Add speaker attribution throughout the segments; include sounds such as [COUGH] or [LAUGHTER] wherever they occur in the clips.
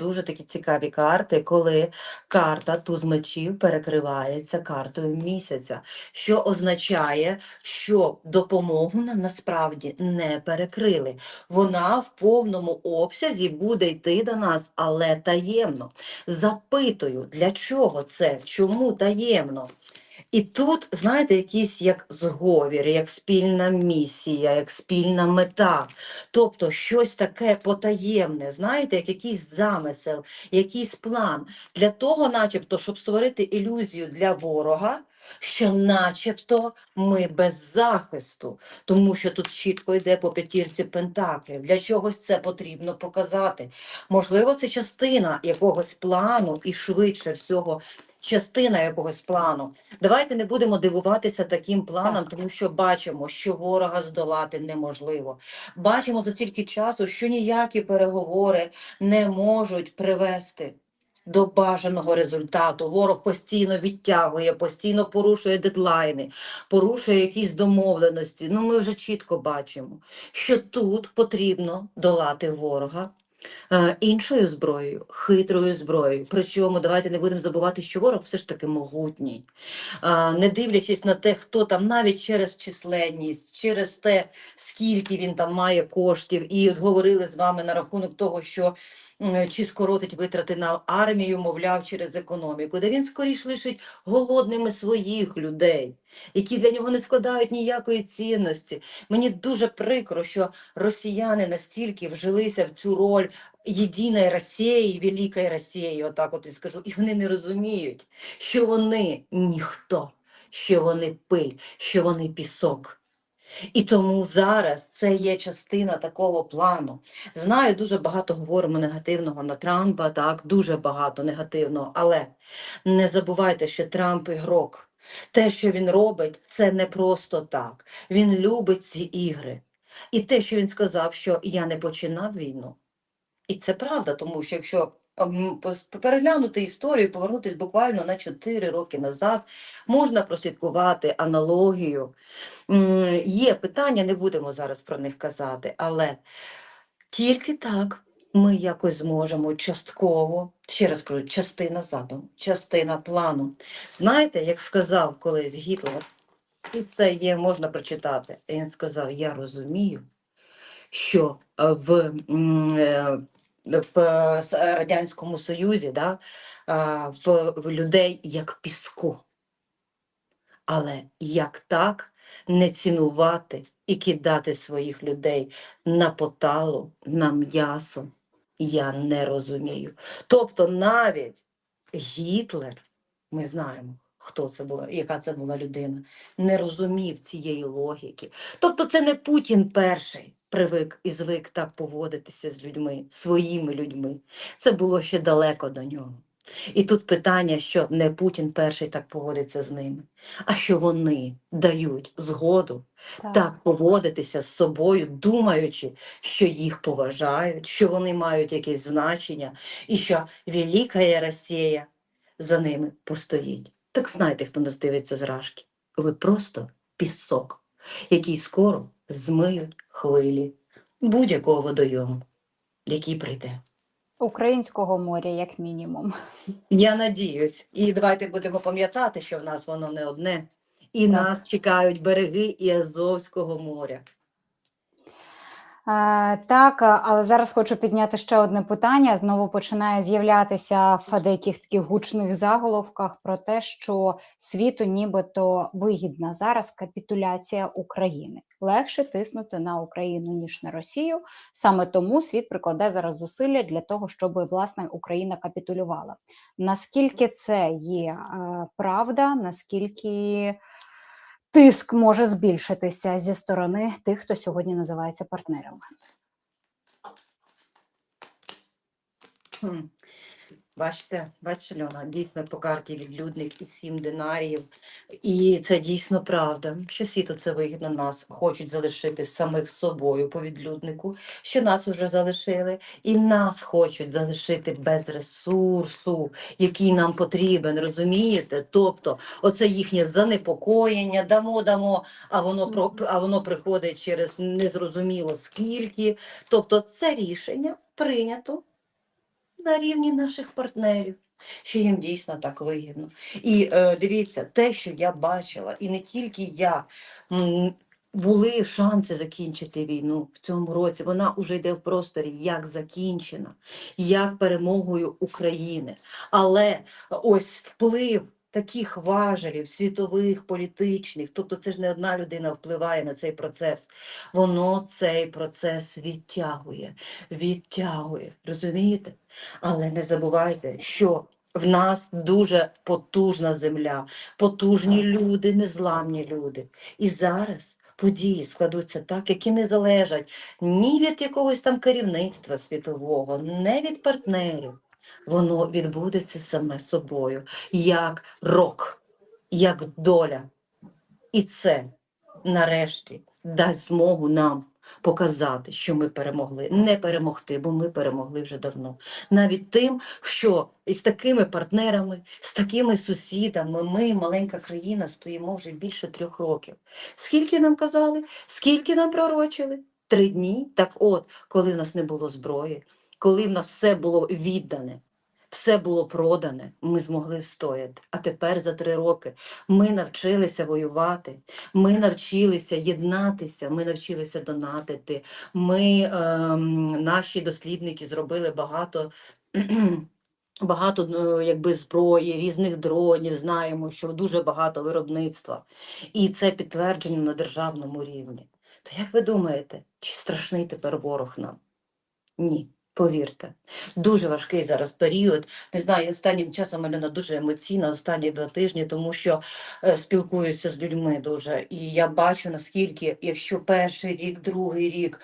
Speaker 1: дуже такі цікаві карти, коли карта туз мечів перекривається картою місяця, що означає, що допомогу нам насправді не перекрили. Вона в повному обсязі буде йти до нас, але таємно. Запитую, для чого це? Чому таємно? І тут, знаєте, якийсь як зговір, як спільна місія, як спільна мета. Тобто щось таке потаємне, знаєте, як якийсь замисел, якийсь план для того, начебто, щоб створити ілюзію для ворога, що начебто ми без захисту, тому що тут чітко йде по п'ятірці пентаклів. Для чогось це потрібно показати. Можливо, це частина якогось плану і швидше всього. Частина якогось плану. Давайте не будемо дивуватися таким планом, тому що бачимо, що ворога здолати неможливо. Бачимо за стільки часу, що ніякі переговори не можуть привести до бажаного результату. Ворог постійно відтягує, постійно порушує дедлайни, порушує якісь домовленості. Ну, ми вже чітко бачимо, що тут потрібно долати ворога. Е, Іншою зброєю, хитрою зброєю. Причому давайте не будемо забувати, що ворог все ж таки могутній. Не дивлячись на те, хто там навіть через численність, через те, скільки він там має коштів, і от говорили з вами на рахунок того, що чи скоротить витрати на армію, мовляв, через економіку, де він скоріш лишить голодними своїх людей, які для нього не складають ніякої цінності. Мені дуже прикро, що росіяни настільки вжилися в цю роль єдиної Росії, великої Росії, отак от і скажу, і вони не розуміють, що вони ніхто, що вони пиль, що вони пісок. І тому зараз це є частина такого плану. Знаю, дуже багато говоримо негативного на Трампа, так, дуже багато негативного, але не забувайте, що Трамп ігрок. Те, що він робить, це не просто так. Він любить ці ігри. І те, що він сказав, що я не починав війну. І це правда, тому що якщо переглянути історію, повернутися буквально на 4 роки назад, можна прослідкувати аналогію. Є питання, не будемо зараз про них казати, але тільки так ми якось зможемо частково, ще раз кажу, частина задуму, частина плану. Знаєте, як сказав колись Гітлер, і це є, можна прочитати. Він сказав: Я розумію, що в, е, в е, Радянському Союзі да, в людей як піску. Але як так не цінувати і кидати своїх людей на поталу, на м'ясо, я не розумію. Тобто навіть Гітлер, ми знаємо, хто це була, яка це була людина, не розумів цієї логіки. Тобто це не Путін перший привик і звик так поводитися з людьми, своїми людьми. Це було ще далеко до нього. І тут питання, що не Путін перший так поводиться з ними, а що вони дають згоду так поводитися з собою, думаючи, що їх поважають, що вони мають якесь значення, і що велика Росія за ними постоїть. Так знайте, хто нас дивиться з рашки. Ви просто пісок, який скоро змиють хвилі будь-якого водойому, який прийде.
Speaker 2: Українського моря, як мінімум.
Speaker 1: Я надіюсь, і давайте будемо пам'ятати, що в нас воно не одне, і
Speaker 2: Так.
Speaker 1: нас чекають береги і Азовського моря.
Speaker 2: Так, але зараз хочу підняти ще одне питання. Знову починає з'являтися в деяких таких гучних заголовках про те, що світу нібито вигідна зараз капітуляція України. Легше тиснути на Україну ніж на Росію. Саме тому світ прикладе зараз зусилля для того, щоб власне Україна капітулювала. Наскільки це є е, правда? Наскільки тиск може збільшитися зі сторони тих, хто сьогодні називається партнерами?
Speaker 1: Бачите, бачите, Льона, дійсно по карті відлюдник і сім динаріїв. І це дійсно правда, що світу це вигідно нас хочуть залишити самих собою по відлюднику, що нас вже залишили, і нас хочуть залишити без ресурсу, який нам потрібен, розумієте? Тобто, оце їхнє занепокоєння, дамо, дамо, а воно а воно приходить через незрозуміло скільки. Тобто, це рішення прийнято на рівні наших партнерів, що їм дійсно так вигідно. І е, дивіться, те, що я бачила, і не тільки я. Були шанси закінчити війну в цьому році. Вона вже йде в просторі як закінчена, як перемогою України. Але ось вплив таких важелів, світових, політичних, тобто це ж не одна людина впливає на цей процес. Воно цей процес відтягує, відтягує. Розумієте? Але не забувайте, що в нас дуже потужна земля, потужні люди, незламні люди. І зараз події складуться так, які не залежать ні від якогось там керівництва світового, не від партнерів. Воно відбудеться саме собою, як рок, як доля. І це нарешті дасть змогу нам показати, що ми перемогли. Не перемогти, бо ми перемогли вже давно. Навіть тим, що із такими партнерами, з такими сусідами, ми, маленька країна, стоїмо вже більше трьох років. Скільки нам казали, скільки нам пророчили? Три дні. Так от, коли в нас не було зброї, коли в нас все було віддане. Все було продане, ми змогли стояти. А тепер за три роки ми навчилися воювати, ми навчилися єднатися, ми навчилися донатити. Ми, ем, наші дослідники, зробили багато. [CLEARS THROAT] Багато ну, якби зброї, різних дронів, знаємо, що дуже багато виробництва. І це підтверджено на державному рівні. То як ви думаєте, чи страшний тепер ворог нам? Ні, повірте. Дуже важкий зараз період. Не знаю, останнім часом Альона дуже емоційна, останні два тижні, тому що е, спілкуюся з людьми дуже. І я бачу, наскільки, якщо перший рік, другий рік.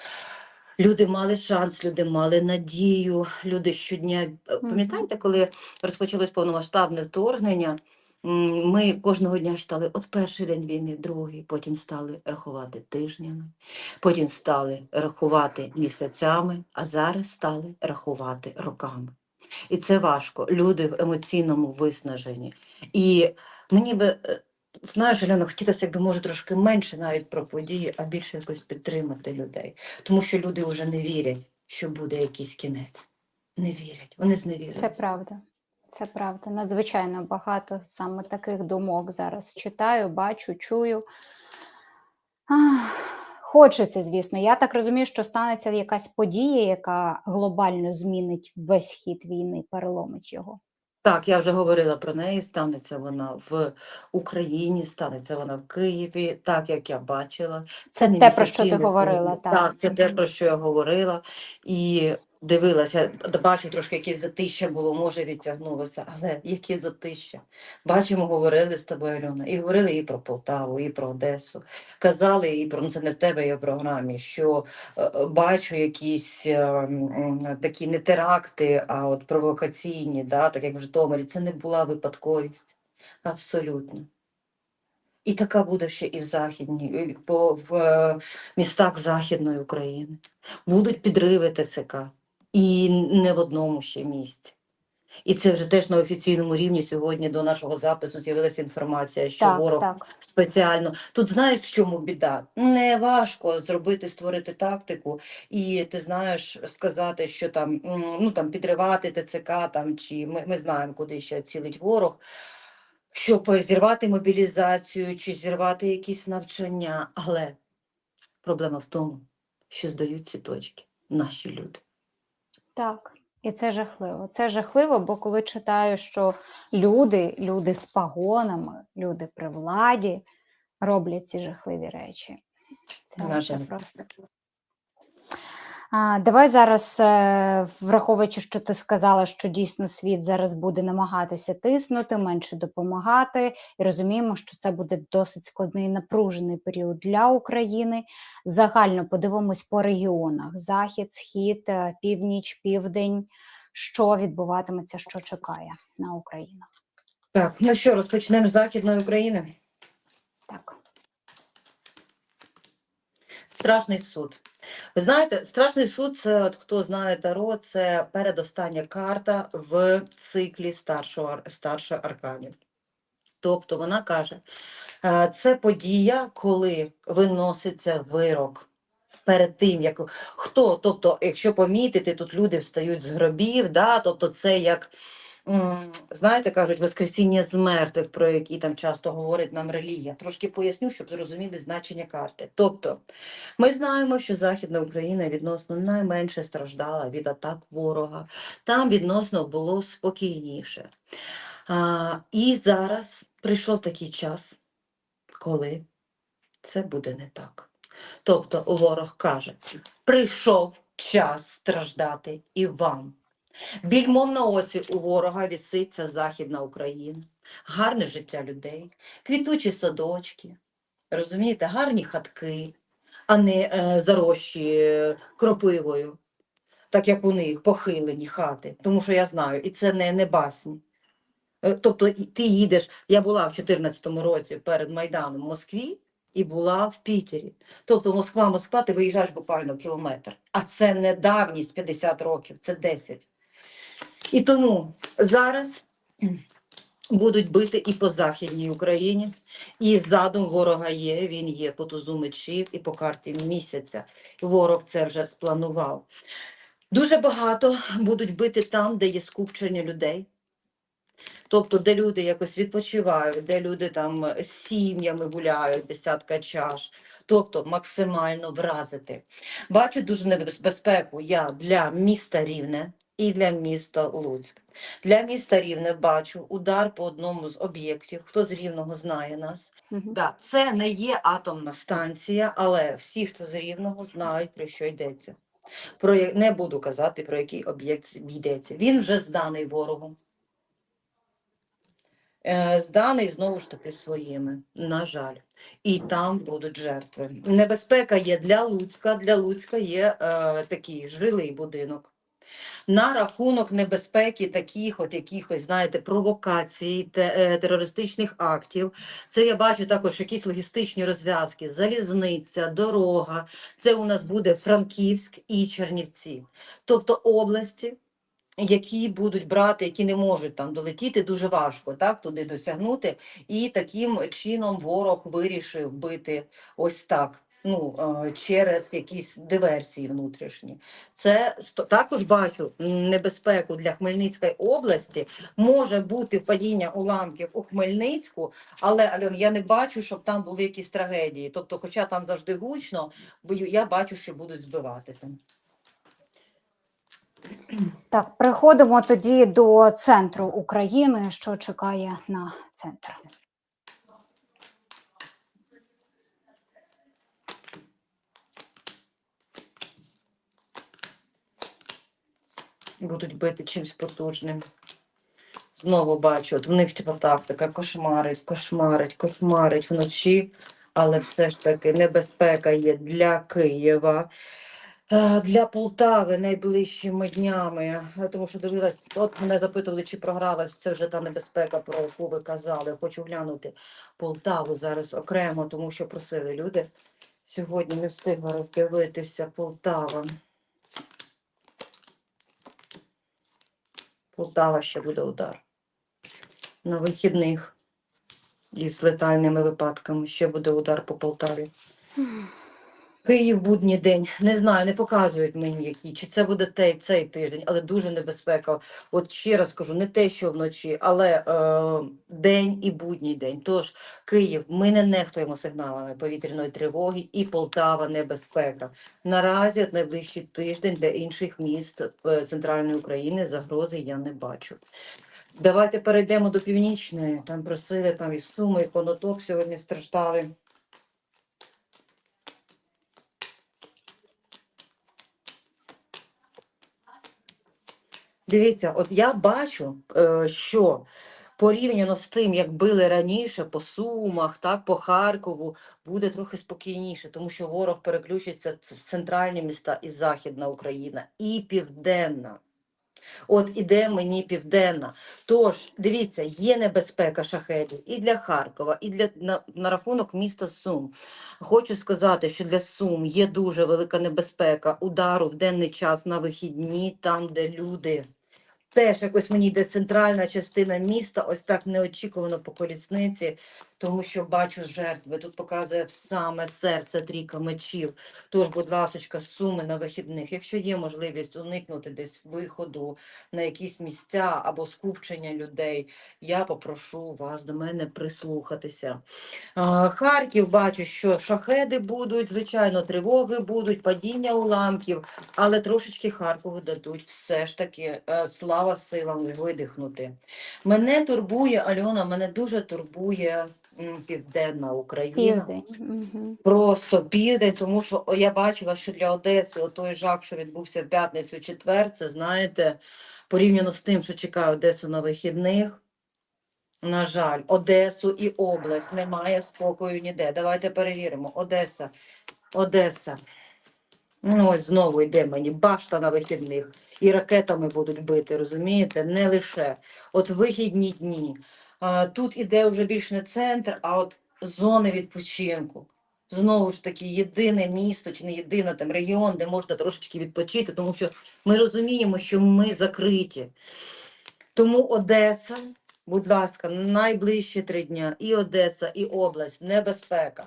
Speaker 1: Люди мали шанс, люди мали надію, люди щодня. е, Пам'ятаєте, коли розпочалось повномасштабне вторгнення, ми кожного дня читали от перший день війни, другий, потім стали рахувати тижнями, потім стали рахувати місяцями, а зараз стали рахувати роками. І це важко. Люди в емоційному виснаженні. І мені би, е, знаєш, Альона, хотілося, якби може трошки менше навіть про події, а більше якось підтримати людей. Тому що люди вже не вірять, що буде якийсь кінець. Не вірять. Вони зневірилися.
Speaker 2: Це правда. Це правда. Надзвичайно багато саме таких думок зараз читаю, бачу, чую. Ах, Хочеться, звісно. Я так розумію, що станеться якась подія, яка глобально змінить весь хід війни, переломить його.
Speaker 1: Так, я вже говорила про неї. Станеться вона в Україні, станеться вона в Києві, так як я бачила.
Speaker 2: Це
Speaker 1: не
Speaker 2: те, про що ти говорила, так.
Speaker 1: Так, це те, про що я говорила. І дивилася, бачу, трошки якесь затища було, може відтягнулося, але яке затища. Бачимо, говорили з тобою, Альона, і говорили і про Полтаву, і про Одесу. Казали і про ну, це не в тебе є в програмі, що е, е, бачу якісь е, м, такі не теракти, а от провокаційні, да, так як в Житомирі. Це не була випадковість. Абсолютно. І така буде ще і в західній, по в е, містах Західної України. Будуть підриви ТЦК. І не в одному ще місці. І це вже теж на офіційному рівні сьогодні до нашого запису з'явилася інформація, що
Speaker 2: Так,
Speaker 1: ворог
Speaker 2: так.
Speaker 1: спеціально. Тут знаєш, в чому біда? Не важко зробити, створити тактику, і ти знаєш сказати, що там ну там підривати ТЦК, там чи ми, ми знаємо, куди ще цілить ворог. Щоб зірвати мобілізацію чи зірвати якісь навчання. Але проблема в тому, що здають ці точки наші люди.
Speaker 2: Так, і це жахливо. Це жахливо, бо коли читаю, що люди, люди з пагонами, люди при владі роблять ці жахливі речі. Це,
Speaker 1: вже
Speaker 2: просто. А, давай зараз, е, враховуючи, що ти сказала, що дійсно світ зараз буде намагатися тиснути, менше допомагати, і розуміємо, що це буде досить складний напружений період для України. Загально подивимось по регіонах: захід, схід, е, північ, південь. Що відбуватиметься, що чекає на Україну?
Speaker 1: Так, ну що, розпочнемо з Західної України.
Speaker 2: Так,
Speaker 1: Страшний суд. Ви знаєте, страшний суд це от хто знає Таро, це передостання карта в циклі старшого ар- старших арканів. Тобто вона каже, е, це подія, коли виноситься вирок. перед тим, як хто, тобто, якщо помітити, тут люди встають з гробів, да, тобто це як. Знаєте, кажуть, Воскресіння з мертвих, про які там часто говорить нам релігія. Трошки поясню, щоб зрозуміли значення карти. Тобто, ми знаємо, що Західна Україна відносно найменше страждала від атак ворога. Там відносно було спокійніше. А, і зараз прийшов такий час, коли це буде не так. Тобто ворог каже: прийшов час страждати і вам. Більмом на оці у ворога віситься Західна Україна, гарне життя людей, квітучі садочки, розумієте, гарні хатки, а не е, зарощі е, кропивою, так як у них похилені хати. Тому що я знаю, і це не, не басні. Е, Тобто ти їдеш, я була в 2014 році перед Майданом в Москві і була в Пітері. Тобто Москва, Москва, ти виїжджаєш буквально кілометр. А це не давність 50 років, це 10. І тому зараз будуть бити і по Західній Україні, і задум ворога є, він є по тузу мечів і по карті місяця. Ворог це вже спланував. Дуже багато будуть бити там, де є скупчення людей. Тобто, де люди якось відпочивають, де люди там з сім'ями гуляють, десятка чаш, тобто максимально вразити. Бачу дуже небезпеку я для міста Рівне і для міста Луцьк. Для міста Рівне бачу удар по одному з об'єктів. Хто з Рівного знає нас?
Speaker 2: Мгм.
Speaker 1: Да, це не є атомна станція, але всі, хто з Рівного, знають, про що йдеться. Про не буду казати, про який об'єкт йдеться. Він вже зданий ворогу. Е, Зданий знову ж таки своїми, на жаль. І там будуть жертви. Небезпека є для Луцька. Для Луцька є е, такий жилий будинок. На рахунок небезпеки таких, от якихось, знаєте, провокацій, е, терористичних актів. Це я бачу також якісь логістичні розв'язки, залізниця, дорога. Це у нас буде Франківськ і Чернівці. Тобто області, які будуть брати, які не можуть там долетіти, дуже важко так, туди досягнути. І таким чином ворог вирішив бити ось так. Ну, е, через якісь диверсії внутрішні. Це також бачу небезпеку для Хмельницької області. Може бути падіння уламків у Хмельницьку, але Альон, я не бачу, щоб там були якісь трагедії. Тобто, хоча там завжди гучно, бо я бачу, що будуть збивати там.
Speaker 2: Так, переходимо тоді до центру України, що чекає на центр.
Speaker 1: Будуть бити чимось потужним. Знову бачу, от в них типу, тактика кошмарить, кошмарить, кошмарить вночі, але все ж таки небезпека є для Києва, е, для Полтави найближчими днями. Тому що дивилась, от мене запитували, чи програлась, це вже та небезпека, про яку казали. Хочу глянути Полтаву зараз окремо, тому що просили люди. Сьогодні не встигла роздивитися Полтава. Полтава ще буде удар. На вихідних із летальними випадками ще буде удар по Полтаві. Київ будній день. Не знаю, не показують мені які. Чи це буде той, цей тиждень, але дуже небезпека. От ще раз кажу, не те, що вночі, але е, день і будній день. Тож Київ, ми не нехтуємо сигналами повітряної тривоги і Полтава небезпека. Наразі от найближчий тиждень для інших міст е, центральної України загрози я не бачу. Давайте перейдемо до північної. Там просили там і Суми, і Конотоп сьогодні страждали. Дивіться, от я бачу, е, що порівняно з тим, як били раніше по Сумах, так, по Харкову, буде трохи спокійніше, тому що ворог переключиться в центральні міста і Західна Україна, і Південна. От іде мені південна. Тож, дивіться, є небезпека шахедів і для Харкова, і для на, на рахунок міста Сум. Хочу сказати, що для Сум є дуже велика небезпека удару в денний час на вихідні, там, де люди. Теж якось мені йде центральна частина міста, ось так неочікувано по колісниці, тому що бачу жертви. Тут показує саме серце трійка мечів. Тож, будь ласка, суми на вихідних. Якщо є можливість уникнути десь виходу на якісь місця або скупчення людей, я попрошу вас до мене прислухатися. Харків бачу, що шахеди будуть, звичайно, тривоги будуть, падіння уламків, але трошечки Харкову дадуть все ж таки е, слава силам видихнути. Мене турбує, Альона, мене дуже турбує м, Південна Україна.
Speaker 2: Південь. Угу.
Speaker 1: Просто південь, тому що о, я бачила, що для Одеси той жах, що відбувся в п'ятницю четвер, це знаєте, порівняно з тим, що чекає Одесу на вихідних. На жаль, Одесу і область немає спокою ніде. Давайте перевіримо. Одеса, Одеса. Ну, ось знову йде мені башта на вихідних. І ракетами будуть бити, розумієте? Не лише. От вихідні дні. Тут іде вже більш не центр, а от зони відпочинку. Знову ж таки, єдине місто чи не єдине там регіон, де можна трошечки відпочити, тому що ми розуміємо, що ми закриті. Тому Одеса, будь ласка, найближчі три дня і Одеса, і область, небезпека.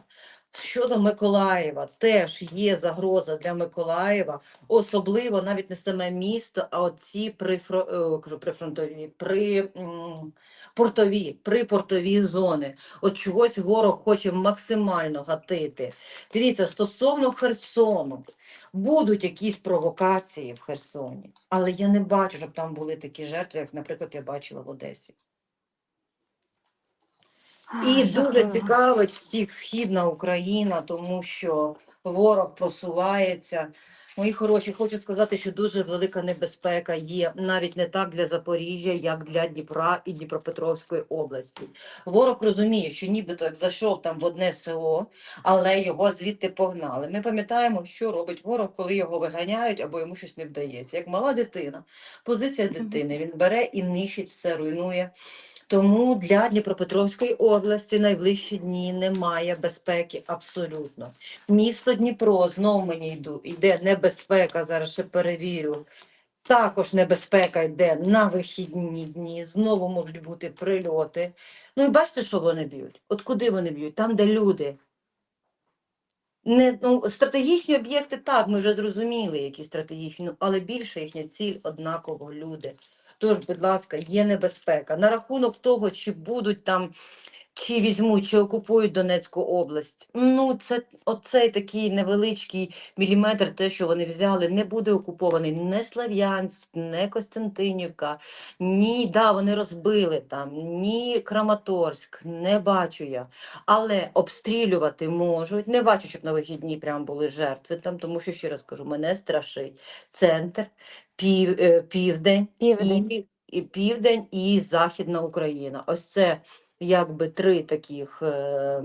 Speaker 1: Щодо Миколаєва, теж є загроза для Миколаєва, особливо навіть не саме місто, а оці прифро... е, кажу, прифронтові, при м, портові, припортові зони. От чогось ворог хоче максимально гатити. Дивіться, стосовно Херсону, будуть якісь провокації в Херсоні, але я не бачу, щоб там були такі жертви, як, наприклад, я бачила в Одесі. І дуже цікавить всіх східна Україна, тому що ворог просувається. Мої хороші, хочу сказати, що дуже велика небезпека є навіть не так для Запоріжжя, як для Дніпра і Дніпропетровської області. Ворог розуміє, що нібито як зайшов там в одне село, але його звідти погнали. Ми пам'ятаємо, що робить ворог, коли його виганяють або йому щось не вдається. Як мала дитина, позиція дитини. Він бере і нищить все, руйнує. Тому для Дніпропетровської області найближчі дні немає безпеки абсолютно. Місто Дніпро знов мені йду, йде небезпека. Зараз ще перевірю. Також небезпека йде на вихідні дні. Знову можуть бути прильоти. Ну і бачите, що вони б'ють? От куди вони б'ють? Там, де люди. Не, ну, стратегічні об'єкти так, ми вже зрозуміли, які стратегічні, ну, але більше їхня ціль однаково люди. Тож, будь ласка, є небезпека. На рахунок того, чи будуть там, чи візьмуть, чи окупують Донецьку область. Ну, це оцей такий невеличкий міліметр, те, що вони взяли, не буде окупований не Слав'янськ, не Костянтинівка, ні, да, вони розбили там, ні Краматорськ, не бачу я. Але обстрілювати можуть. Не бачу, щоб на вихідні прям були жертви там, тому що ще раз кажу, мене страшить центр, пів, е, південь,
Speaker 2: Південь.
Speaker 1: І, і південь і Західна Україна. Ось це якби три таких е,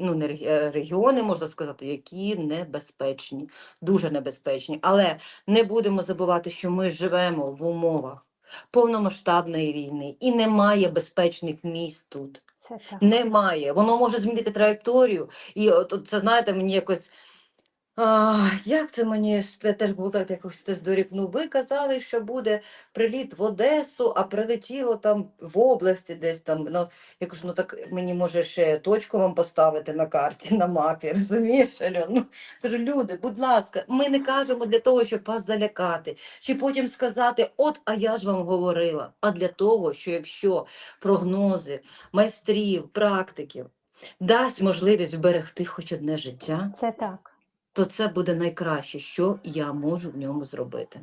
Speaker 1: ну, е, регіони, можна сказати, які небезпечні, дуже небезпечні. Але не будемо забувати, що ми живемо в умовах повномасштабної війни і немає безпечних міст тут.
Speaker 2: Це так.
Speaker 1: Немає. Воно може змінити траєкторію. І от, от це знаєте, мені якось. А, як це мені теж було так якось хтось дорікнув? Ви казали, що буде приліт в Одесу, а прилетіло там в області десь там. Ну, я кажу, ну так мені може ще точку вам поставити на карті, на мапі, [LAUGHS] розумієш, Альон? Ну, кажу, люди, будь ласка, ми не кажемо для того, щоб вас залякати, чи потім сказати, от, а я ж вам говорила. А для того, що якщо прогнози майстрів, практиків дасть можливість вберегти хоч одне життя,
Speaker 2: Це так.
Speaker 1: То це буде найкраще, що я можу в ньому зробити.